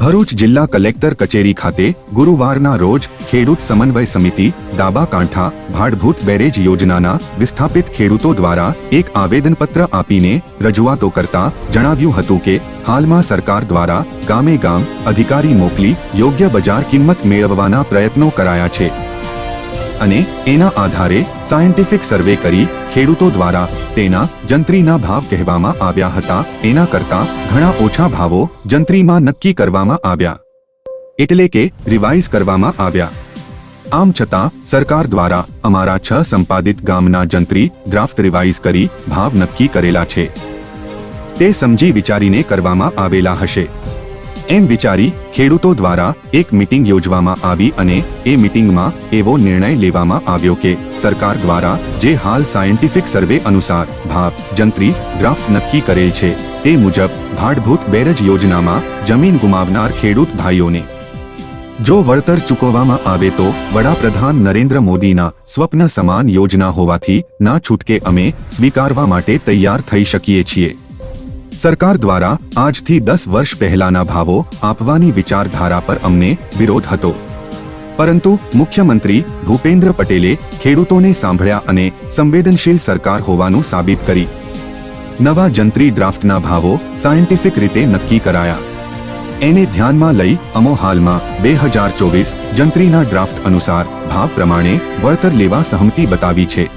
ભરૂચ જિલ્લા કલેક્ટર કચેરી ખાતે ગુરુવારના રોજ ખેડૂત સમન્વય સમિતિ, ડાબા કાંઠા, ભાડભૂત બેરેજ યોજનાના વિસ્થાપિત ખેડૂતો દ્વારા એક આવેદનપત્ર આપીને રજૂઆતો કરતા જણાવ્યું હતું કે, હાલમાં સરકાર દ્વારા ગામે ગામ અધિકારી મોકલી યોગ્ય બજાર કિંમત મેળવવાના પ્રયત્નો કરાયા છે. અને એના આધારે સાયન્ટિફિક સર્વે કરી ખેડૂતો દ્વારા તેના જંત્રીના ભાવ કહેવામાં આવ્યા હતા. એના કરતા ઘણા ઓછા ભાવો જંત્રીમાં નક્કી કરવામાં આવ્યા. એટલે કે રિવાઇઝ કરવામાં આવ્યા. આમ છતાં સરકાર દ્વારા અમારા છ સંપાદિત ગામના જંત્રી ડ્રાફ્ટ રિવાઇઝ કરી ભાવ નક્કી કરેલા છે. તે સમજી વિચારીને કરવામાં આવેલા હશે. એમ વિચારી ખેડૂતો દ્વારા એક મીટિંગ યોજવામાં આવી અને એ મીટિંગમાં એવો નિર્ણય લેવામાં આવ્યો કે સરકાર દ્વારા જે હાલ સાયન્ટિફિક સર્વે અનુસાર ભાવ જંત્રી ડ્રાફ્ટ નક્કી કરેલ છે, તે મુજબ ભાડભૂત બેરજ યોજનામાં જમીન ગુમાવનાર ખેડૂત ભાઈઓને. જો વળતર ચૂકવવામાં આવે તો વડાપ્રધાન નરેન્દ્ર મોદીના સ્વપ્ન સમાન યોજના હોવાથી ના છૂટકે અમે સ્વીકારવા માટે તૈયાર થઈ શકીએ છીએ. સરકાર દ્વારા આજથી દસ વર્ષ પહેલાના ભાવો આપવાની વિચારધારા પર અમને વિરોધ હતો. પરંતુ મુખ્યમંત્રી ભૂપેન્દ્ર પટેલે ખેડૂતોને સાંભળ્યા અને સંવેદનશીલ સરકાર હોવાનું સાબિત કરી. નવા જંત્રી ડ્રાફ્ટના ભાવો સાયન્ટિફિક રીતે નક્કી કરાયા. એને ધ્યાનમાં લઈ અમો હાલમાં બે હજાર ચોવીસ જંત્રીના ડ્રાફ્ટ અનુસાર ભાવ પ્રમાણે વળતર લેવા સહમતિ બતાવી છે.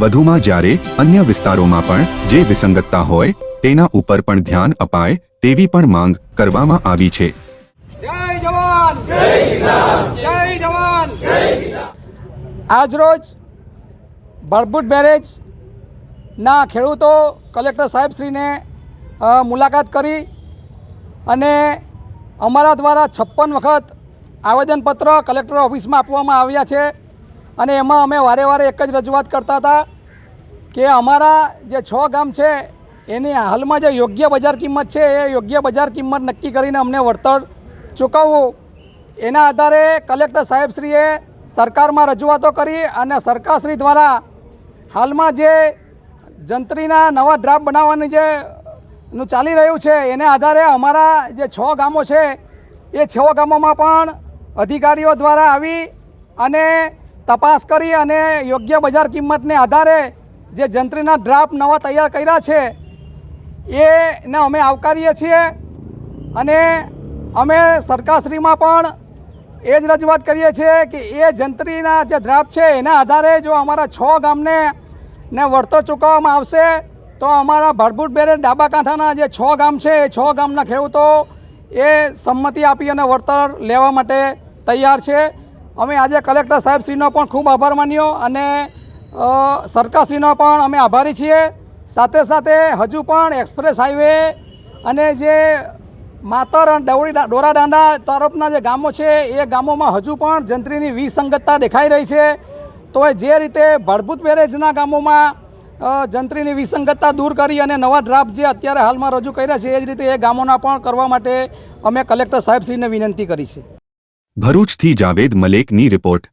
વધુમાં જ્યારે અન્ય વિસ્તારોમાં પણ જે વિસંગતતા હોય તેના ઉપર પણ ધ્યાન અપાય તેવી પણ માંગ કરવામાં આવી છે. આજરોજ ભરભૂટ બેરેજ ના ખેડૂતો કલેક્ટર સાહેબશ્રીને શ્રીને મુલાકાત કરી અને અમારા દ્વારા છપ્પન વખત આવેદનપત્ર કલેક્ટર ઓફિસમાં આપવામાં આવ્યા છે અને એમાં અમે વારે વારે એક જ રજૂઆત કરતા હતા કે અમારા જે છ ગામ છે એની હાલમાં જે યોગ્ય બજાર કિંમત છે, એ યોગ્ય બજાર કિંમત નક્કી કરીને અમને વળતર ચૂકવવું. એના આધારે કલેક્ટર સાહેબશ્રીએ સરકારમાં રજૂઆતો કરી અને સરકારશ્રી દ્વારા હાલમાં જે જંત્રીના નવા ડ્રાફ્ટ બનાવવાની જે નું ચાલી રહ્યું છે, એને આધારે અમારા જે છ ગામો છે, એ છ ગામોમાં પણ અધિકારીઓ દ્વારા આવી અને તપાસ કરી અને યોગ્ય બજાર કિંમતને આધારે જે જંત્રીના ડ્રાફ્ટ નવા તૈયાર કર્યા છે એને અમે આવકારીએ છીએ અને અમે સરકારશ્રીમાં પણ એ જ રજૂઆત કરીએ છીએ કે એ જંત્રીના જે ડ્રાફ્ટ છે એના આધારે જો અમારા છ ગામને ને વળતર ચૂકવવામાં આવશે, તો અમારા ભરભૂટ બેરે ડાબા કાંઠાના જે છ ગામ છે, એ છ ગામના ખેડૂતો એ સંમતિ આપી અને વળતર લેવા માટે તૈયાર છે. અમે આજે કલેક્ટર સાહેબશ્રીનો પણ ખૂબ આભાર માન્યો અને સરકારશ્રીનો પણ અમે આભારી છીએ. સાથે સાથે હજુ પણ એક્સપ્રેસ હાઈવે અને જે માતર અને ડવડી ડોરાડાંડા તરફના જે ગામો છે, એ ગામોમાં હજુ પણ જંત્રીની વિસંગતતા દેખાઈ રહી છે. તો જે રીતે ભળભૂત બેરેજના ગામોમાં જંત્રીની વિસંગતતા દૂર કરી અને નવા ડ્રાફ્ટ જે અત્યારે હાલમાં રજૂ કર્યા છે, એ જ રીતે એ ગામોના પણ કરવા માટે અમે કલેક્ટર સાહેબશ્રીને વિનંતી કરી છે. ભરૂચથી જાવેદ મલેકની રિપોર્ટ.